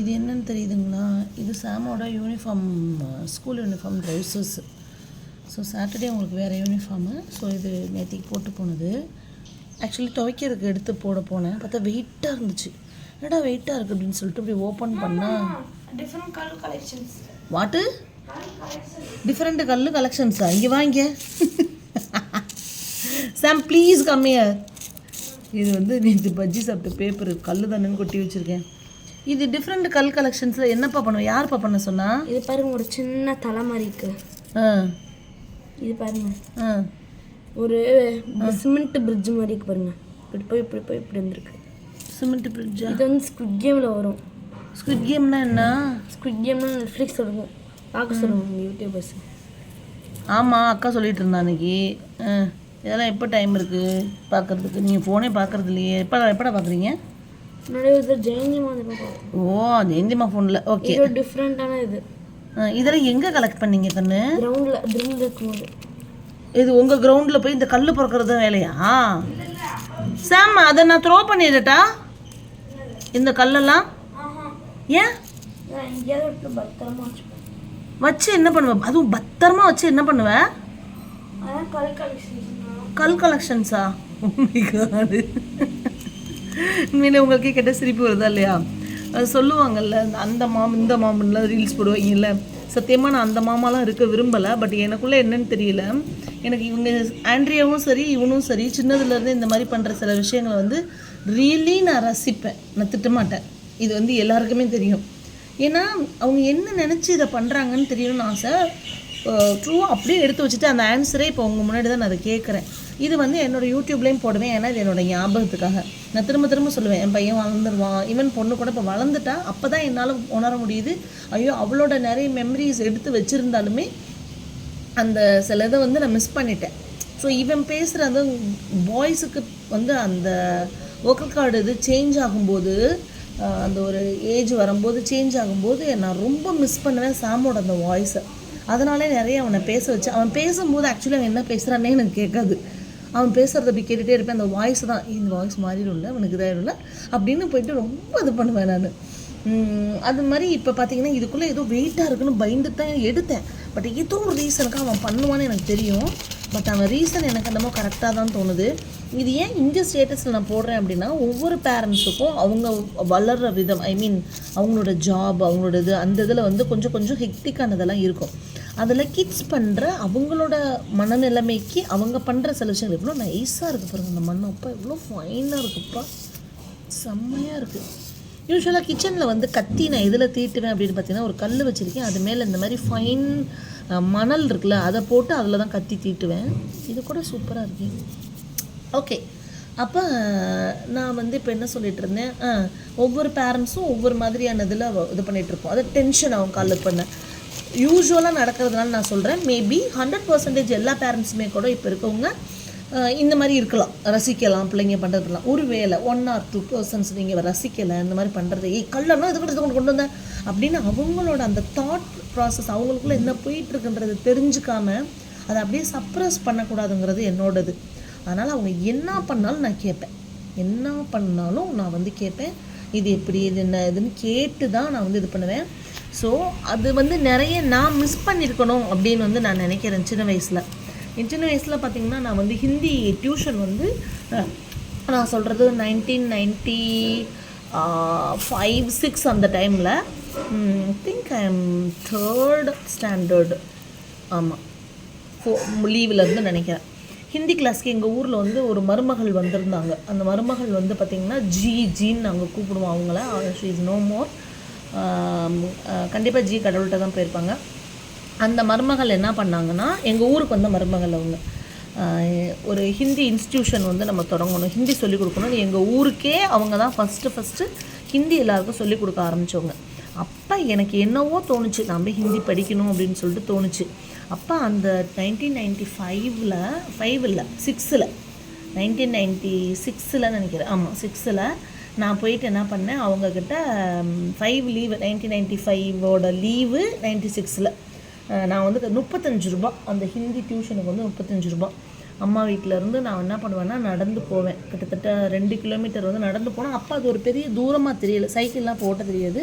இது என்னன்னு தெரியுதுங்களா? இது சாமோட uniform school uniform trousers so Saturday உங்களுக்கு வேறு யூனிஃபார்மு ஸோ இது நேற்றுக்கு போட்டு போனது. ஆக்சுவலி துவைக்கிறதுக்கு எடுத்து போட போனேன். பார்த்தா வெயிட்டாக இருந்துச்சு. என்னடா வெயிட்டாக இருக்குது அப்படின்னு சொல்லிட்டு இப்படி ஓப்பன் பண்ணால் different colour collections what different கல்லு கலெக்ஷன்ஸா இங்கே வாங்க. சாம் ப்ளீஸ் கம்மியர் இது வந்து நேற்று பஜ்ஜி சாப்பிட்ட பேப்பர் கல் தானேன்னு கொட்டி வச்சுருக்கேன். இது டிஃப்ரெண்ட் கல் கலெக்ஷன்ஸில் என்னப்பா பண்ணுவோம் யாருப்பா பண்ண சொன்னா? இது பாருங்க ஒரு சின்ன தலை மாதிரி இருக்கு. ஆ. இது பாருங்க. ஆ. ஒரு சிமெண்ட் பிரிட்ஜ் மாதிரி இருக்கு பாருங்க. இப்படி போய் இப்படி போய் இப்படி வந்திருக்கு. சிமெண்ட் பிரிட்ஜா இது வந்து ஸ்குட் கேமில் வரும். ஸ்குவிட் கேம்னா என்ன? ஸ்குட் கேம்னு நெட்ஃப்ளிக்ஸ் இருக்கும் பார்க்க சொல்லுவாங்க யூடியூபர்ஸ் ஆமாம் அக்கா சொல்லிட்டு இருந்தா அன்னைக்கு. ஆ. இதெல்லாம் எப்போ டைம் இருக்குது பார்க்குறதுக்கு. நீங்கள் ஃபோனே பார்க்குறது இல்லையே எப்போ எப்படா பார்க்குறீங்க? ஓ ஜெயந்திமா ஃபோனில் ஓகே இது டிஃப்ரெண்ட்டான இது. இதெல்லாம் எங்கே கலெக்ட் பண்ணீங்க கண்ணு? கிரவுண்டில் ட்ரில் இருக்கும்போது. இது உங்கள் கிரவுண்டில் போய் இந்த கல் பிறக்கிறது வேலையா? சாம் அதை நான் த்ரோ பண்ணிடட்டா? இந்த கல்லெல்லாம்? ஏன்? வச்சு என்ன பண்ணுவேன் அதுவும் பத்திரமா வச்சு என்ன பண்ணுவேன் கல் கலெக்ஷன் கல் கலெக்ஷன்ஸா காடு உண்மையிலே உங்களுக்கே கேட்ட சிரிப்பு வருதா இல்லையா? சொல்லுவாங்கல்ல அந்த மாம் இந்த மாமன்லாம் ரீல்ஸ் போடுவாங்கல்ல. சத்தியமாக நான் அந்த மாமாலாம் இருக்க விரும்பலை பட் எனக்குள்ளே என்னன்னு தெரியல. எனக்கு இவங்க ஆண்ட்ரியாவும் சரி இவனும் சரி சின்னதுலேருந்து இந்த மாதிரி பண்ணுற சில விஷயங்களை வந்து ரியலி நான் ரசிப்பேன். நான் திட்டமாட்டேன். இது வந்து எல்லாருக்குமே தெரியும். ஏன்னா அவங்க என்ன நினச்சி இதை பண்ணுறாங்கன்னு தெரியணும்னு ஆசை. ட்ரூவாக அப்படியே எடுத்து வச்சுட்டு அந்த ஆன்சரே இப்போ உங்கள் முன்னாடி தான் நான் அதை கேட்குறேன். இது வந்து என்னோட யூடியூப்லேயும் போடுவேன். ஏன்னா இது என்னோட ஞாபகத்துக்காக. நான் திரும்ப திரும்ப சொல்லுவேன் என் பையன் வளர்ந்துருவான். ஈவன் பொண்ணு கூட இப்போ வளர்ந்துட்டா அப்போ தான் என்னால் உணர முடியுது. ஐயோ அவளோட நிறைய மெமரிஸ் எடுத்து வச்சுருந்தாலுமே அந்த சில இதை வந்து நான் மிஸ் பண்ணிட்டேன். ஸோ இவன் பேசுகிற அந்த பாய்ஸுக்கு வந்து அந்த வோக்கல் கார்டு இது சேஞ்ச் ஆகும்போது அந்த ஒரு ஏஜ் வரும்போது சேஞ்ச் ஆகும்போது நான் ரொம்ப மிஸ் பண்ணுவேன் சாமோட அந்த வாய்ஸை அதனாலே நிறைய அவனை பேச வச்சு அவன் பேசும்போது ஆக்சுவலி அவன் என்ன பேசுகிறானே எனக்கு கேட்காது. அவன் பேசுகிறத போய் கேட்டுகிட்டே இருப்பேன். அந்த வாய்ஸ் தான் இந்த வாய்ஸ் மாறிடும்ல அவனுக்கு இதாகிடும்ல அப்படின்னு போயிட்டு ரொம்ப இது பண்ணுவேன் நான். அது மாதிரி இப்போ பார்த்தீங்கன்னா இதுக்குள்ளே ஏதோ வெயிட்டாக இருக்குன்னு பயந்து தான் எடுத்தேன். பட் ஏதோ ஒரு ரீசனுக்கு அவன் பண்ணுவான்னு எனக்கு தெரியும். பட் அவன் ரீசன் எனக்கு என்னமோ கரெக்டாக தான் தோணுது. இது ஏன் இந்த ஸ்டேட்டஸில் நான் போடுறேன் அப்படின்னா ஒவ்வொரு பேரண்ட்ஸுக்கும் அவங்க வளர்கிற விதம் ஐ மீன் அவங்களோட ஜாப் அவங்களோட இது அந்த இதில் வந்து கொஞ்சம் கொஞ்சம் ஹெக்டிக்கானதெல்லாம் இருக்கும். அதில் கிட்ஸ் பண்ணுற அவங்களோட மனநிலைமைக்கு அவங்க பண்ணுற சில எவ்வளோ நைஸாக இருக்குது பாருங்கள் அந்த மண்ணப்பா எவ்வளோ ஃபைனாக இருக்குப்பா. செம்மையாக இருக்குது யூஸ்வலாக கிச்சனில் வந்து கத்தி நான் எதில் தீட்டுவேன் அப்படின்னு பார்த்தீங்கன்னா ஒரு கல் வச்சுருக்கேன். அது மேலே இந்த மாதிரி ஃபைன் மணல் இருக்குல்ல அதை போட்டு அதில் தான் கத்தி தீட்டுவேன். இது கூட சூப்பராக இருக்கேன் ஓகே அப்போ நான் வந்து இப்போ என்ன சொல்லிட்டு இருந்தேன்? ஆ, ஒவ்வொரு பேரண்ட்ஸும் ஒவ்வொரு மாதிரியான இதில் இது பண்ணிகிட்ருப்போம் இருப்போம். அதை டென்ஷன் ஆகும் காலில் பண்ணேன் யூஸ்வலாக நடக்கிறதுனால நான் சொல்கிறேன் மேபி ஹண்ட்ரட் பர்சன்டேஜ் எல்லா பேரண்ட்ஸுமே கூட இப்போ இருக்கவங்க இந்த மாதிரி இருக்கலாம். ரசிக்கலாம் பிள்ளைங்க பண்ணுறதுலாம் ஒரு வேளை ஒன் ஆர் டூ பர்சன்ஸ் நீங்கள் ரசிக்கலை இந்த மாதிரி பண்ணுறது ஏய் கல்லன்னா இது கூட கொண்டு கொண்டு வந்தேன். அப்படின்னு அவங்களோட அந்த தாட் ப்ராசஸ் அவங்களுக்குள்ள என்ன போயிட்டு இருக்குன்றது தெரிஞ்சுக்காம அதை அப்படியே சப்ரஸ் பண்ணக்கூடாதுங்கிறது என்னோடது. அதனால் அவங்க என்ன பண்ணாலும் நான் கேட்பேன். என்ன பண்ணாலும் நான் வந்து கேட்பேன். இது எப்படி இது என்ன இதுன்னு கேட்டு தான் நான் வந்து இது பண்ணுவேன். ஸோ அது வந்து நிறைய நான் மிஸ் பண்ணியிருக்கணும் அப்படின்னு வந்து நான் நினைக்கிறேன் சின்ன வயசில். என் சின்ன வயசில் பார்த்தீங்கன்னா நான் வந்து ஹிந்தி டியூஷன் வந்து நான் சொல்கிறது நைன்டீன் நைன்ட்டி ஃபைவ் சிக்ஸ் அந்த டைமில் think I am third standard ஆமாம் ஃபோ லீவில் நினைக்கிறேன். ஹிந்தி கிளாஸ்க்கு எங்கள் ஊரில் வந்து ஒரு மருமகள் வந்திருந்தாங்க. அந்த மருமகள் வந்து பார்த்திங்கன்னா ஜி ஜின்னு நாங்கள் கூப்பிடுவோம் அவங்கள. ஷீ இஸ் நோ மோர் கண்டிப்பாக ஜி கடவுள்கிட்ட தான் போயிருப்பாங்க. அந்த மருமகள் என்ன பண்ணாங்கன்னா எங்கள் ஊருக்கு வந்த மருமகள் அவங்க ஒரு ஹிந்தி இன்ஸ்டியூஷன் வந்து நம்ம தொடங்கணும். ஹிந்தி சொல்லிக் கொடுக்கணும் எங்கள் ஊருக்கே அவங்க தான் ஃபஸ்ட்டு ஃபஸ்ட்டு ஹிந்தி எல்லாருக்கும் சொல்லிக் கொடுக்க ஆரம்பித்தவங்க அப்போ எனக்கு என்னவோ தோணுச்சு நம்ம ஹிந்தி படிக்கணும் அப்படின்னு சொல்லிட்டு தோணுச்சு. அப்போ அந்த நைன்டீன் நைன்டி ஃபைவ்ல ஃபைவ் இல்லை சிக்ஸில் நைன்டீன் நைன்ட்டி சிக்ஸில் நினைக்கிறேன். ஆமாம் சிக்ஸில் நான் போயிட்டு என்ன பண்ணேன் அவங்கக்கிட்ட ஃபைவ் லீவு நைன்டீன் நைன்ட்டி ஃபைவோட லீவு நைன்ட்டி சிக்ஸில் நான் வந்து முப்பத்தஞ்சு ரூபா அந்த ஹிந்தி டியூஷனுக்கு வந்து முப்பத்தஞ்சு ரூபா அம்மா வீட்டில் இருந்து நான் என்ன பண்ணுவேன்னா நடந்து போவேன். கிட்டத்தட்ட ரெண்டு கிலோமீட்டர் வந்து நடந்து போனால் அப்போ அது ஒரு பெரிய தூரமாக தெரியல. சைக்கிள்லாம் போட்ட தெரியாது.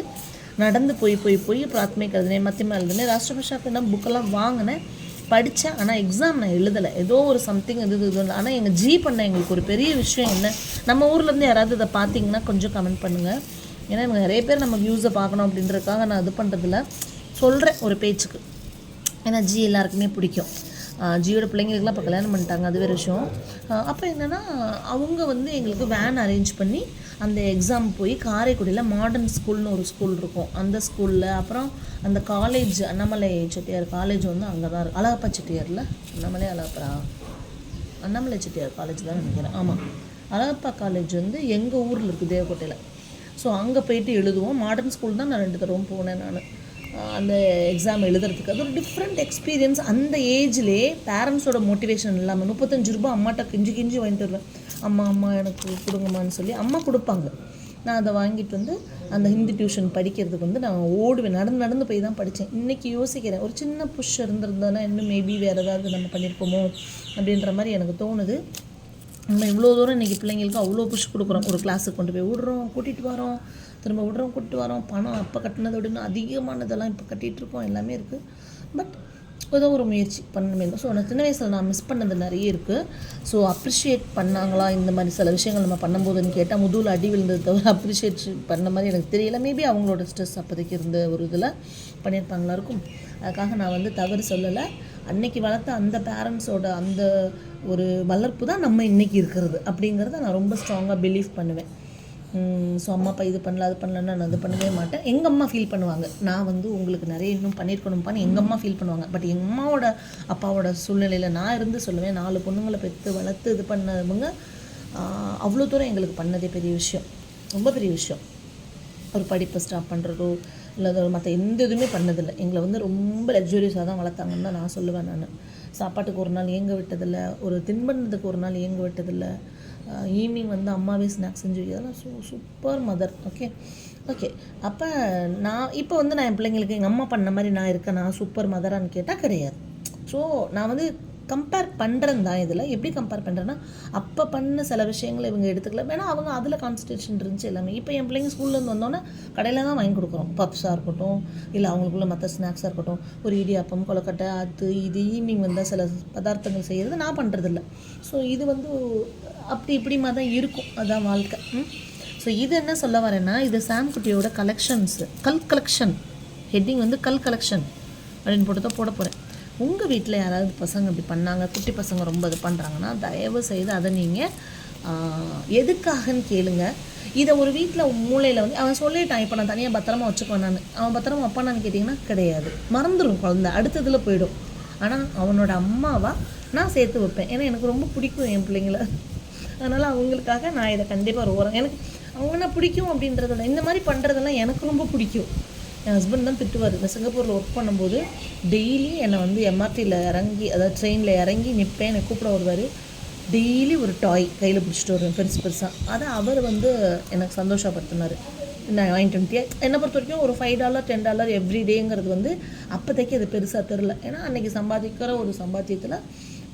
நடந்து போய் போய் போய் பிராத்மிக் அதுனே மத்தியமாக எழுதினேன் ராஷ்டிரபாஷாக்கு புக்கெல்லாம் வாங்கினேன். படித்தேன் ஆனால் எக்ஸாம் நான் எழுதலை. ஏதோ ஒரு சம்திங் இது இது ஆனால் எங்கள் ஜி பண்ண எங்களுக்கு ஒரு பெரிய விஷயம் என்ன நம்ம ஊர்லேருந்து யாராவது இதை பார்த்தீங்கன்னா கொஞ்சம் கமெண்ட் பண்ணுங்கள் ஏன்னா எனக்கு நிறைய பேர் நம்ம வியூஸை பார்க்கணும் அப்படின்றதுக்காக நான் இது பண்ணுறதில்ல சொல்கிறேன் ஒரு பேச்சுக்கு. ஏன்னா ஜி எல்லாருக்குமே பிடிக்கும். ஜியோட பிள்ளைங்களுக்குலாம் இப்போ கல்யாணம் பண்ணிட்டாங்க அது வேறு விஷயம். அப்போ என்னென்னா அவங்க வந்து எங்களுக்கு வேன் அரேஞ்ச் பண்ணி அந்த எக்ஸாம் போய் காரைக்குடியில் மாடர்ன் ஸ்கூல்னு ஒரு ஸ்கூல் இருக்கும். அந்த ஸ்கூலில் அப்புறம் அந்த காலேஜ் அண்ணாமலை செட்டியார் காலேஜ் வந்து அங்கே தான் இருக்கு. அழகப்பா செட்டியாரில்? அண்ணாமலை அழகப்பா? அண்ணாமலை செட்டியார் காலேஜ் தான் நினைக்கிறேன். ஆமாம் அழகப்பா காலேஜ் வந்து எங்கள் ஊரில் இருக்குது தேவக்கோட்டையில். ஸோ அங்கே போயிட்டு எழுதுவோம். மாடர்ன் ஸ்கூல் தான் நான் ரெண்டு தடவை போனேன் நான். அந்த எக்ஸாம் எழுதுறதுக்கு அது ஒரு டிஃப்ரெண்ட் எக்ஸ்பீரியன்ஸ் அந்த ஏஜ்லேயே பேரண்ட்ஸோட மோட்டிவேஷன் இல்லாமல் முப்பத்தஞ்சு ரூபாய் அம்மாட்ட கிஞ்சி கிஞ்சி வாங்கிட்டு வருவேன். அம்மா அம்மா எனக்கு கொடுங்கம்மான்னு சொல்லி அம்மா கொடுப்பாங்க. நான் அதை வாங்கிட்டு வந்து அந்த ஹிந்தி டியூஷன் படிக்கிறதுக்கு வந்து நான் ஓடுவேன். நடந்து நடந்து போய் தான் படித்தேன் இன்றைக்கி யோசிக்கிறேன். ஒரு சின்ன புஷ் இருந்திருந்ததுன்னா இன்னும் மேபி வேறு ஏதாவது நம்ம பண்ணியிருப்போமோ அப்படின்ற மாதிரி எனக்கு தோணுது. நம்ம இவ்வளோ தூரம் இன்றைக்கி பிள்ளைங்களுக்கு அவ்வளோ புஷ் கொடுக்குறோம். ஒரு கிளாஸுக்கு கொண்டு போய் விடுறோம் கூட்டிகிட்டு வரோம். திரும்ப விடுறோம் கூப்பிட்டு வரோம். பணம் அப்போ கட்டினதை விட அதிகமானதெல்லாம் இப்போ கட்டிகிட்டு இருக்கோம். எல்லாமே இருக்குது பட் ஏதோ ஒரு முயற்சி பண்ணணுமே ஸோ நான் சின்ன வயசில் நான் மிஸ் பண்ணது நிறைய இருக்குது ஸோ அப்ரிஷியேட் பண்ணாங்களா? இந்த மாதிரி சில விஷயங்கள் நம்ம பண்ணும்போதுன்னு கேட்டால் முதுகில் அடி விழுந்தது தவிர அப்ரிஷியேட் பண்ண மாதிரி எனக்கு தெரியல. மேபி அவங்களோட ஸ்ட்ரெஸ் அப்போதைக்கு இருந்த ஒரு இதில் பண்ணியிருப்பாங்களா இருக்கும். அதுக்காக நான் வந்து தவறு சொல்லலை. அன்னைக்கு வளர்த்த அந்த பேரண்ட்ஸோட அந்த ஒரு வளர்ப்பு தான் நம்ம இன்னைக்கு இருக்கிறது. அப்படிங்கிறத நான் ரொம்ப ஸ்ட்ராங்காக பிலீவ் பண்ணுவேன். ஸோ அம்மா அப்பா இது பண்ணல அது பண்ணலன்னா நான் அது பண்ணவே மாட்டேன். எங்கள் அம்மா ஃபீல் பண்ணுவாங்க. நான் வந்து உங்களுக்கு நிறைய இன்னும் பண்ணியிருக்கணும்ப்பான்னு எங்கள் அம்மா ஃபீல் பண்ணுவாங்க. பட் எங்கள் அம்மாவோட அப்பாவோட சூழ்நிலையில் நான் இருந்து சொல்லுவேன் நாலு பொண்ணுங்களை பெற்று வளர்த்து இது பண்ணவங்க அவ்வளோ தூரம் எங்களுக்கு பண்ணதே பெரிய விஷயம். ரொம்ப பெரிய விஷயம். ஒரு படிப்பை ஸ்டாப் பண்ணுறதோ இல்லை மற்ற எந்த இதுவுமே பண்ணதில்லை. எங்களை வந்து ரொம்ப லக்ஸூரியஸாக தான் வளர்த்தாங்கன்னு தான் நான் சொல்லுவேன் நான். சாப்பாட்டுக்கு ஒரு நாள் ஏங்க விட்டதில்லை. ஒரு தின்பண்டத்துக்கு ஒரு நாள் ஏங்க விட்டதில்லை. ஈவினிங் வந்து அம்மாவே ஸ்நாக்ஸ் செஞ்சு வைக்கிறதுலாம் சூ சூப்பர் மதர் ஓகே ஓகே அப்போ நான் இப்போ வந்து நான் என் பிள்ளைங்களுக்கு எங்கள் அம்மா பண்ண மாதிரி நான் இருக்கேன் நான் சூப்பர் மதரான்னு கேட்டால் கிடையாது. ஸோ நான் வந்து கம்பேர் பண்ணுறேன் தான் இதில். எப்படி கம்பேர் பண்ணுறேன்னா அப்போ பண்ண சில விஷயங்களை இவங்க எடுத்துக்கல. ஏன்னா அவங்க அதில் கான்சன்ட்ரேஷன் இருந்துச்சு எல்லாமே. இப்போ என் பிள்ளைங்க ஸ்கூல்லேருந்து வந்தோன்னே கடையில் தான் வாங்கி கொடுக்குறோம். பப்ஸாக இருக்கட்டும் இல்லை அவங்களுக்குள்ள மற்ற ஸ்நாக்ஸாக இருக்கட்டும் ஒரு இடியாப்பம் கொலக்கட்டை அது இது ஈவினிங் வந்தால் சில பதார்த்தங்கள் செய்கிறது நான் பண்ணுறதில்ல ஸோ இது வந்து அப்படி இப்படிமா தான் இருக்கும். அதான் வாழ்க்கை. ஸோ இது என்ன சொல்ல வரேன்னா இது சாம் குட்டியோட கலெக்ஷன்ஸு கல் கலெக்ஷன் ஹெட்டிங் வந்து கல் கலெக்ஷன் அப்படின்னு போட்டு தான் போட போகிறேன் உங்கள் வீட்டில் யாராவது பசங்க இப்படி பண்ணாங்க குட்டி பசங்க ரொம்ப இது பண்ணுறாங்கன்னா தயவு செய்து அதை நீங்கள் எதுக்காகன்னு கேளுங்க. இதை ஒரு வீட்டில் மூளையில் வந்து அவன் சொல்லிட்டான் இப்போ நான் தனியாக பத்திரமா வச்சுக்குவேன் நான். அவன் பத்திரமா அப்பானான்னு கேட்டிங்கன்னா கிடையாது. மறந்துடும் குழந்தை. அடுத்ததில் போயிடும். ஆனால் அவனோட அம்மாவா நான் சேர்த்து வைப்பேன். ஏன்னா எனக்கு ரொம்ப பிடிக்கும் என் பிள்ளைங்கள. அதனால் அவங்களுக்காக நான் இதை கண்டிப்பாக ஒரு ஓரம். எனக்கு அவங்கன்னா பிடிக்கும் அப்படின்றத இந்த மாதிரி பண்ணுறதெல்லாம் எனக்கு ரொம்ப பிடிக்கும். என் ஹஸ்பண்ட் தான் திட்டுவார். இந்த சிங்கப்பூரில் ஒர்க் பண்ணும்போது டெய்லி என்னை வந்து எம்ஆர்டியில் இறங்கி அதாவது ட்ரெயினில் இறங்கி நிற்பேன் என்னை கூப்பிட வருவார். டெய்லி ஒரு டாய் கையில் பிடிச்சிட்டு வருவேன் பெருசு பெருசாக அதை அவர் வந்து எனக்கு சந்தோஷப்படுத்தினார். நான் வாங்கிட்டு வந்துட்டியா? என்னை பொறுத்த வரைக்கும் ஒரு five dollar ten dollar every டேங்கிறது வந்து அப்போதைக்கு அது பெருசாக தெரில ஏன்னா அன்றைக்கி சம்பாதிக்கிற ஒரு சம்பாத்தியத்தில்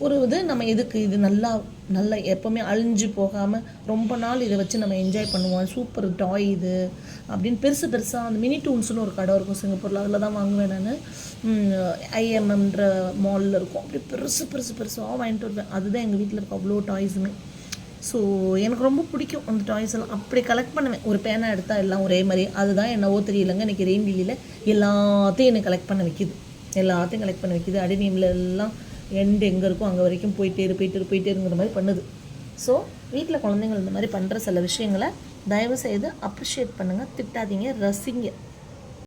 ஒரு இது நம்ம எதுக்கு? இது நல்லா நல்லா எப்போவுமே அழிஞ்சு போகாமல் ரொம்ப நாள் இதை வச்சு நம்ம என்ஜாய் பண்ணுவோம். சூப்பர் டாய் இது அப்படின்னு பெருசு பெருசாக அந்த மினி டூன்ஸ்னு ஒரு கடை இருக்கும் சிங்கப்பூரில். அதில் தான் வாங்குவேன் நான். ஐஎம்எம்ன்ற மாலில் இருக்கும். அப்படி பெருசு பெருசு பெருசாக வாங்கிட்டு வருவேன். அதுதான் எங்கள் வீட்டில் இருக்க அவ்வளோ டாய்ஸுமே ஸோ எனக்கு ரொம்ப பிடிக்கும் அந்த டாய்ஸ் எல்லாம். அப்படி கலெக்ட் பண்ணுவேன். ஒரு பேனா எடுத்தால் எல்லாம் ஒரே மாதிரி. அதுதான் என்னவோ தெரியலங்க. இன்றைக்கி ரெயின்டிலியில் எல்லாத்தையும் என்னை கலெக்ட் பண்ண வைக்கிது. எல்லாத்தையும் கலெக்ட் பண்ண வைக்கிது. அடினியமில் எல்லாம் எண்டு எங்கே இருக்கோ அங்கே வரைக்கும் போயிட்டே இரு போயிட்டே இரு போயிட்டே இருங்கிற மாதிரி பண்ணுது. ஸோ வீட்டில் குழந்தைங்கள் இந்த மாதிரி பண்ணுற சில விஷயங்களை தயவு செய்து அப்ரிஷியேட் பண்ணுங்கள் திட்டாதீங்க ரசிங்க.